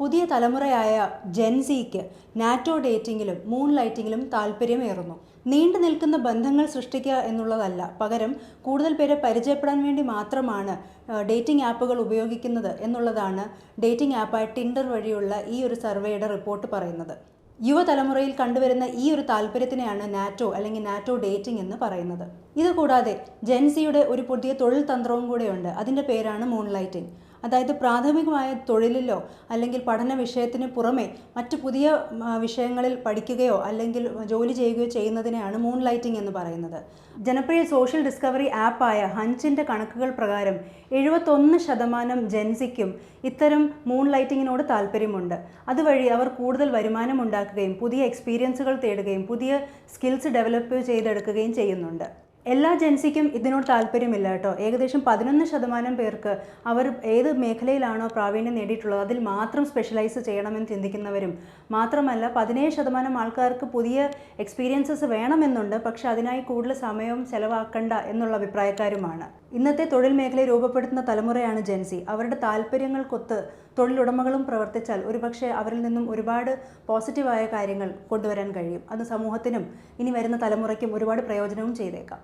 പുതിയ തലമുറയായ ജെൻസിക്ക് NATO ഡേറ്റിങ്ങിലും moon ലൈറ്റിങ്ങിലും താല്പര്യമേറുന്നു. നീണ്ടു നിൽക്കുന്ന ബന്ധങ്ങൾ സൃഷ്ടിക്കുക എന്നുള്ളതല്ല പകരം കൂടുതൽ പേരെ പരിചയപ്പെടാൻ വേണ്ടി മാത്രമാണ് ഡേറ്റിംഗ് ആപ്പുകൾ ഉപയോഗിക്കുന്നത് എന്നുള്ളതാണ് ഡേറ്റിംഗ് ആപ്പായ ടിൻഡർ വഴിയുള്ള ഈ ഒരു സർവേയുടെ റിപ്പോർട്ട് പറയുന്നത്. യുവതലമുറയിൽ കണ്ടുവരുന്ന ഈ ഒരു താല്പര്യത്തിനെയാണ് നാറ്റോ അല്ലെങ്കിൽ നാറ്റോ ഡേറ്റിംഗ് എന്ന് പറയുന്നത്. ഇതുകൂടാതെ ജെൻസിയുടെ ഒരു പുതിയ തൊഴിൽ തന്ത്രവും കൂടെയുണ്ട്. അതിന്റെ പേരാണ് മൂൺ ലൈറ്റിംഗ് അതായത് പ്രാഥമികമായ തൊഴിലിലോ അല്ലെങ്കിൽ പഠന വിഷയത്തിന് പുറമെ മറ്റ് പുതിയ വിഷയങ്ങളിൽ പഠിക്കുകയോ അല്ലെങ്കിൽ ജോലി ചെയ്യുകയോ ചെയ്യുന്നതിനെയാണ് മൂൺ ലൈറ്റിംഗ് എന്ന് പറയുന്നത്. ജനപ്രിയ സോഷ്യൽ ഡിസ്കവറി ആപ്പായ ഹഞ്ചിന്റെ കണക്കുകൾ പ്രകാരം എഴുപത്തൊന്ന് ശതമാനം ജെൻസിക്കും ഇത്തരം മൂൺ ലൈറ്റിങ്ങിനോട് താല്പര്യമുണ്ട്. അതുവഴി അവർ കൂടുതൽ വരുമാനം ഉണ്ടാക്കുകയും പുതിയ എക്സ്പീരിയൻസുകൾ തേടുകയും പുതിയ സ്കിൽസ് ഡെവലപ്പ് ചെയ്തെടുക്കുകയും ചെയ്യുന്നുണ്ട്. എല്ലാ ജെൻസിക്കും ഇതിനോട് താല്പര്യമില്ല കേട്ടോ. ഏകദേശം പതിനൊന്ന് ശതമാനം പേർക്ക് അവർ ഏത് മേഖലയിലാണോ പ്രാവീണ്യം നേടിയിട്ടുള്ളത് അതിൽ മാത്രം സ്പെഷ്യലൈസ് ചെയ്യണമെന്ന് ചിന്തിക്കുന്നവരും. മാത്രമല്ല പതിനേഴ് ശതമാനം ആൾക്കാർക്ക് പുതിയ എക്സ്പീരിയൻസസ് വേണമെന്നുണ്ട്. പക്ഷെ അതിനായി കൂടുതൽ സമയവും ചെലവാക്കണ്ട എന്നുള്ള അഭിപ്രായക്കാരുമാണ്. ഇന്നത്തെ തൊഴിൽ മേഖലയെ രൂപപ്പെടുത്തുന്ന തലമുറയാണ് ജെൻസി. അവരുടെ താല്പര്യങ്ങൾക്കൊത്ത് തൊഴിലുടമകളും പ്രവർത്തിച്ചാൽ ഒരുപക്ഷെ അവരിൽ നിന്നും ഒരുപാട് പോസിറ്റീവായ കാര്യങ്ങൾ കൊണ്ടുവരാൻ കഴിയും. അത് സമൂഹത്തിനും ഇനി വരുന്ന തലമുറയ്ക്കും ഒരുപാട് പ്രയോജനവും ചെയ്തേക്കാം.